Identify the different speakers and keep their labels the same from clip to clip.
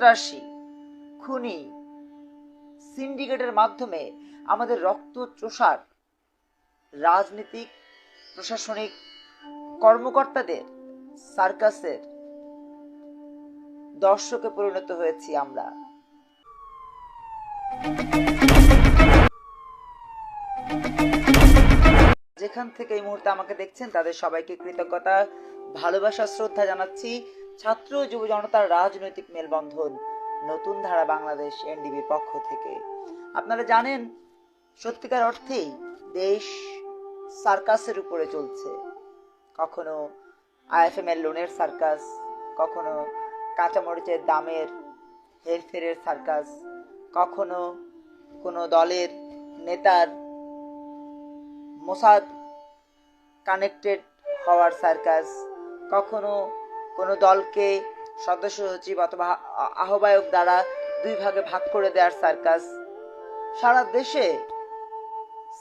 Speaker 1: সন্ত্রাসী, খুনি, সিন্ডিকেটের মাধ্যমে আমাদের রক্ত চোষার রাজনীতিক, প্রশাসনিক কর্মকর্তাদের সার্কাসের দর্শকে পরিণত হয়েছি আমরা। যেখান থেকে এই মুহূর্তে আমাকে দেখছেন, তাদের সবাইকে কৃতজ্ঞতা, ভালোবাসা, শ্রদ্ধা জানাচ্ছি। ছাত্র যুব জনতার রাজনৈতিক মেলবন্ধন, নতুন ধারা বাংলাদেশ এনডিবির পক্ষ থেকে। আপনারা জানেন, সত্যিকার অর্থেই দেশ সার্কাসের উপরে চলছে। কখনো আইএফএম এর লোনের সার্কাস, কখনো কাঁচামরিচের দামের হেরফেরের সার্কাস, কখনো কোনো দলের নেতার মোসাদ কানেক্টেড হওয়ার সার্কাস, কখনো কোনো দলকে সদস্য সচিব অথবা আহ্বায়ক দ্বারা দুই ভাগে ভাগ করে দেওয়ার সার্কাস। সারা দেশে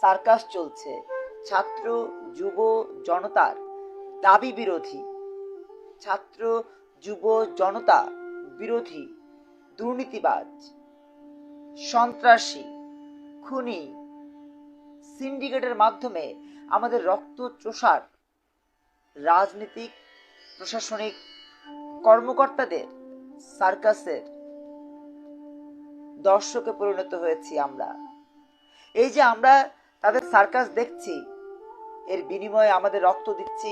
Speaker 1: সার্কাস চলছে। ছাত্র, যুব, জনতার দাবি বিরোধী। ছাত্র, যুব, জনতা বিরোধী। দুর্নীতিবাজ। সন্ত্রাসী। খুনি। সিন্ডিকেটের মাধ্যমে আমাদের রক্ত চোষার রাজনীতিক, প্রশাসনিক কর্মকর্তাদের, সার্কাসের দর্শকে পরিণত হয়েছি আমরা। এই যে আমরা তাদের সার্কাস দেখছি, এর বিনিময়ে আমাদের রক্ত দিচ্ছি,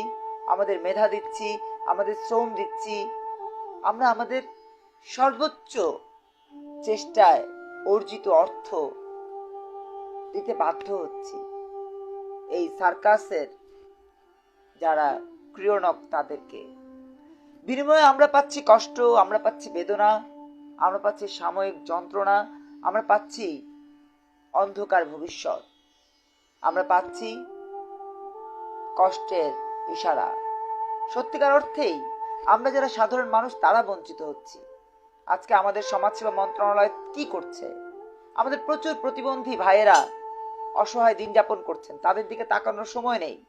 Speaker 1: আমাদের মেধা দিচ্ছি, আমাদের শ্রম দিচ্ছি, আমরা আমাদের সর্বোচ্চ চেষ্টায় অর্জিত অর্থ দিতে বাধ্য হচ্ছি। এই সার্কাসের যারা ক্রিয়নক তাদেরকে বিনিময়ে আমরা পাচ্ছি কষ্ট, আমরা পাচ্ছি বেদনা, আমরা পাচ্ছি সাময়িক যন্ত্রণা, আমরা পাচ্ছি অন্ধকার ভবিষ্যৎ। আমরা পাচ্ছি কষ্টের ইশারা। সত্যিকার অর্থেই আমরা যারা সাধারণ মানুষ, তারা বঞ্চিত হচ্ছি। আজকে আমাদের সমাজসেবা মন্ত্রণালয় কি করছে? আমাদের প্রচুর প্রতিবন্ধী ভাইয়েরা অসহায় দিন যাপন করছেন। তাদের দিকে তাকানোর সময় নেই।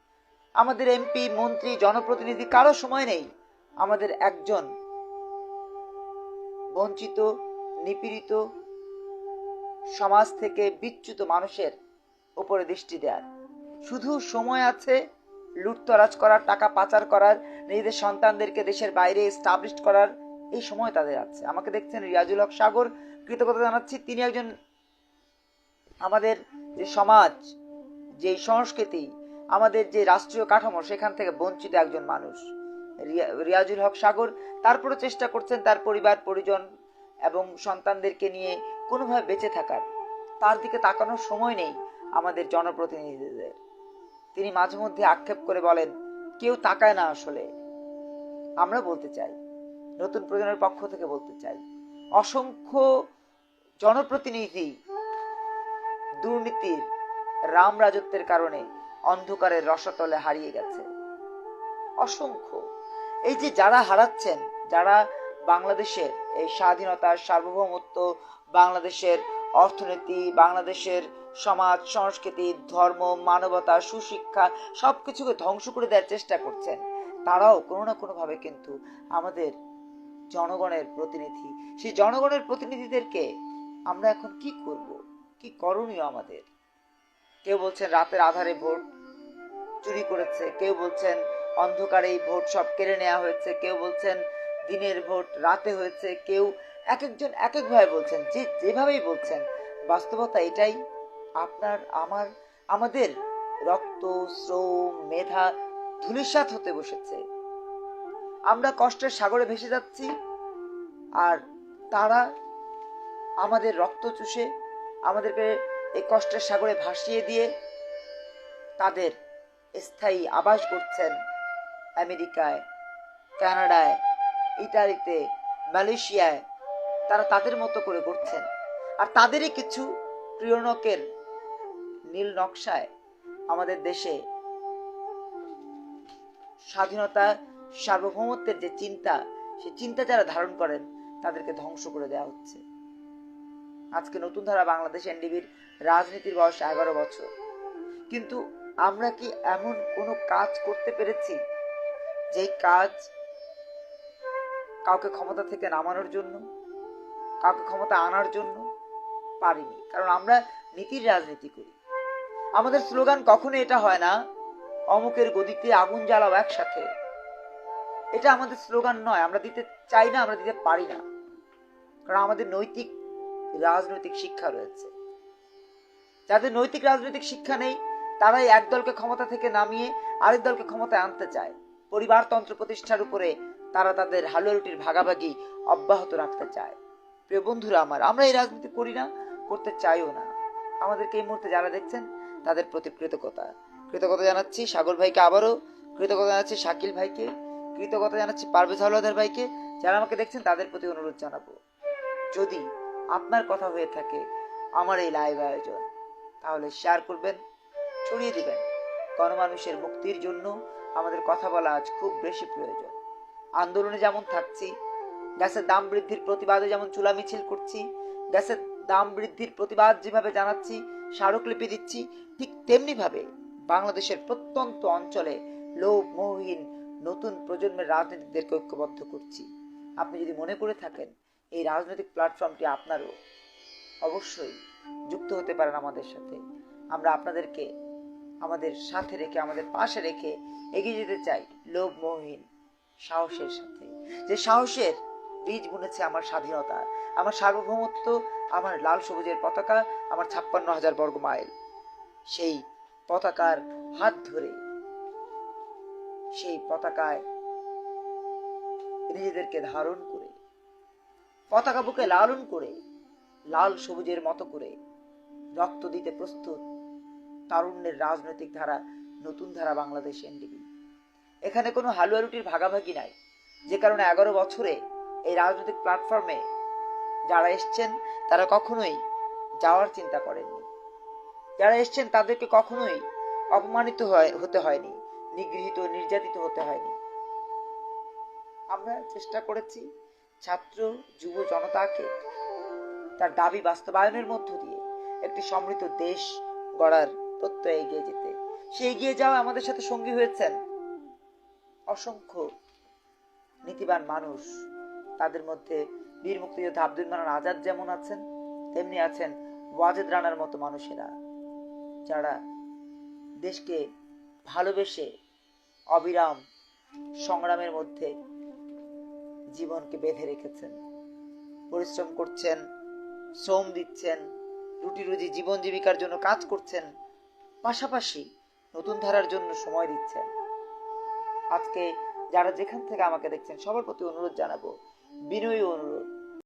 Speaker 1: আমাদের এমপি, মন্ত্রী, জনপ্রতিনিধি, কারও সময় নেই। আমাদের একজন বঞ্চিত, নিপীড়িত সমাজ থেকে বিচ্যুত মানুষের উপরে দৃষ্টি দেওয়ার শুধু সময় আছে লুটতরাজ করার, টাকা পাচার করার, নিজেদের সন্তানদেরকে দেশের বাইরে স্টাবলিশ করার, এই সময় তাদের আছে। আমাকে দেখছেন রিয়াজুল হক সাগর, কৃতজ্ঞতা জানাচ্ছি। তিনি একজন আমাদের যে সমাজ, যে সংস্কৃতি, আমাদের যে রাষ্ট্রীয় কাঠামো, সেখান থেকে বঞ্চিত একজন মানুষ। রিয়াজুল হক সাগর। তারপরও চেষ্টা করছেন তার পরিবার, পরিজন এবং সন্তানদেরকে নিয়ে কোনোভাবে বেঁচে থাকার। তার দিকে তাকানোর সময় নেই আমাদের জনপ্রতিনিধিদের। তিনি মাঝে মধ্যে আক্ষেপ করে বলেন, কেউ তাকায় না আসলে। আমরা বলতে চাই, নতুন প্রজন্মের পক্ষ থেকে বলতে চাই। অসংখ্য জনপ্রতিনিধি দুর্নীতির, রাম রাজত্বের কারণে অন্ধকারের রসতলে হারিয়ে গেছে। অসংখ্য। এই যে যারা হারাচ্ছেন, যারা বাংলাদেশের এই স্বাধীনতার সার্বভৌমত্ব, বাংলাদেশের অর্থনীতি, বাংলাদেশের সমাজ, সংস্কৃতি, ধর্ম, মানবতা, সুশিক্ষা সব কিছুকে ধ্বংস করে দেওয়ার চেষ্টা করছেন, তারাও কোনো না কোনোভাবে কিন্তু আমাদের জনগণের প্রতিনিধি। সেই জনগণের প্রতিনিধিদেরকে আমরা এখন কি করব? কি করণীয় আমাদের? কেউ বলছেন রাতের আধারে ভোট চুরি করেছে, কেউ বলছেন অন্ধকারে এই ভোট সব কেড়ে নেওয়া হয়েছে। কেউ বলছেন দিনের ভোট, রাতে হয়েছে। কেউ এক একজন এক একভাবে বলছেন, যে যেভাবেই বলছেন। বাস্তবতা এটাই। আপনার, আমার, আমাদের রক্ত, শ্রম, মেধা ধূলিসাৎ হতে বসেছে। আমরা কষ্টের সাগরে ভেসে যাচ্ছি আর তারা আমাদের রক্ত চুষে, আমাদেরকে এই কষ্টের সাগরে ভাসিয়ে দিয়ে তাদের স্থায়ী আবাস করছেন। আমেরিকায়, কানাডায় ইটালিতে মালয়েশিয়ায় তারা তাদের মতো করে করছেন আর তাদেরই কিছু প্রিয়নকের নীল নকশায় আমাদের দেশে স্বাধীনতা, সার্বভৌমত্বের যে চিন্তা, সেই চিন্তা যারা ধারণ করেন, তাদেরকে ধ্বংস করে দেওয়া হচ্ছে। আজকে নতুন ধারা বাংলাদেশ এনডিবির রাজনীতির বয়স এগারো বছর। কিন্তু আমরা কি এমন কোনো কাজ করতে পেরেছি যে কাজ কাউকে ক্ষমতা থেকে নামানোর জন্য, কাউকে ক্ষমতা আনার জন্য পারিনি। কারণ আমরা নীতির রাজনীতি করি। আমাদের স্লোগান কখনো এটা হয় না, অমুকের গদিতে আগুন জ্বালাও একসাথে। এটা আমাদের স্লোগান নয়, আমরা দিতে চাই না, আমরা দিতে পারি না। কারণ আমাদের নৈতিক রাজনৈতিক শিক্ষা রয়েছে। যাদের নৈতিক রাজনৈতিক শিক্ষা নেই, তারাই এক দলকে ক্ষমতা থেকে নামিয়ে আরেক দলকে ক্ষমতায় আনতে চায়। পরিবারতন্ত্র প্রতিষ্ঠার উপরে তারা তাদের হালুয়া রুটির ভাগাভাগি অব্যাহত রাখতে চায়। প্রিয় বন্ধুরা আমার, আমরা এই রাজনীতি করি না, করতে চাইও না। আমাদেরকে এই মুহূর্তে যারা দেখছেন, তাদের প্রতি কৃতজ্ঞতা। কৃতজ্ঞতা জানাচ্ছি সাগর ভাইকে আবারও, কৃতজ্ঞতা জানাচ্ছি শাকিল ভাইকে, কৃতজ্ঞতা জানাচ্ছি পারভেজ হাওলাদার ভাইকে, যারা আমাকে দেখছেন, তাদের প্রতি অনুরোধ জানাব। যদি আপনার কথা হয়ে থাকে আমার এই লাইভ আয়োজন, তাহলে শেয়ার করবেন, ছড়িয়ে দিবেন। গণমানুষের মুক্তির জন্য আমাদের কথা বলা আজ খুব বেশি প্রয়োজন। আন্দোলনে যেমন থাকছি, গ্যাসের দাম বৃদ্ধির প্রতিবাদে যেমন চুলা মিছিল করছি, গ্যাসের দাম বৃদ্ধির প্রতিবাদ যেভাবে জানাচ্ছি, স্মারকলিপি দিচ্ছি, ঠিক তেমনি ভাবে বাংলাদেশের প্রত্যন্ত অঞ্চলে লোভ মোহহীন নতুন প্রজন্মের রাজনীতিকদেরকে ঐক্যবদ্ধ করছি। আপনি যদি মনে করে থাকেন, এই রাজনৈতিক প্ল্যাটফর্মটি আপনারও অবশ্যই যুক্ত হতে পারেন আমাদের সাথে। আমরা আপনাদেরকে আমাদের সাথে রেখে, আমাদের পাশে রেখে এগিয়ে যেতে চাই লোভ মোহহীন সাহসের সাথে। যে সাহসের বীজ বুনেছে আমার স্বাধীনতা, আমার সার্বভৌমত্ব, আমার লাল সবুজের পতাকা, আমার ছাপ্পান্ন হাজার বর্গ মাইল। সেই পতাকার হাত ধরে, সেই পতাকায় নিজেদেরকে ধারণ করে, পতাকা বুকে লালন করে, লাল সবুজের মতো করে রক্ত দিতে প্রস্তুত তারুণ্যের রাজনৈতিক ধারা, নতুন ধারা বাংলাদেশ এনডিবি। এখানে কোনো হালুয়া রুটির ভাগাভাগি নাই। যে কারণে এগারো বছরে এই রাজনৈতিক প্ল্যাটফর্মে যারা এসছেন, তারা কখনোই যাওয়ার চিন্তা করেননি। যারা এসছেন, তাদেরকে কখনোই অপমানিত হতে হয়নি, নিগৃহীত, নির্যাতিত হতে হয়নি। আমরা চেষ্টা করেছি ছাত্র, যুব জনতাকে তার দাবি বাস্তবায়নের মধ্য দিয়ে একটি সমৃদ্ধ দেশ গড়ার প্রত্যয়ে এগিয়ে যেতে। সে এগিয়ে যাওয়া আমাদের সাথে সঙ্গী হয়েছেন অসংখ্য নীতিবান মানুষ। তাদের মধ্যে বীর মুক্তিযোদ্ধা আব্দুল মানান আজাদ যেমন আছেন, তেমনি আছেন ওয়াজেদ রানার মতো মানুষেরা, যারা দেশকে ভালোবেসে অবিরাম সংগ্রামের মধ্যে জীবনকে বেঁধে রেখেছেন। পরিশ্রম করছেন, শ্রম দিচ্ছেন, রুটি রুজি জীবন জীবিকার জন্য কাজ করছেন পাশাপাশি নতুন ধারার জন্য সময় দিচ্ছেন। আজকে যারা যেখান থেকে আমাকে দেখছেন, সবার প্রতি অনুরোধ জানাব, বিনয়ী অনুরোধ।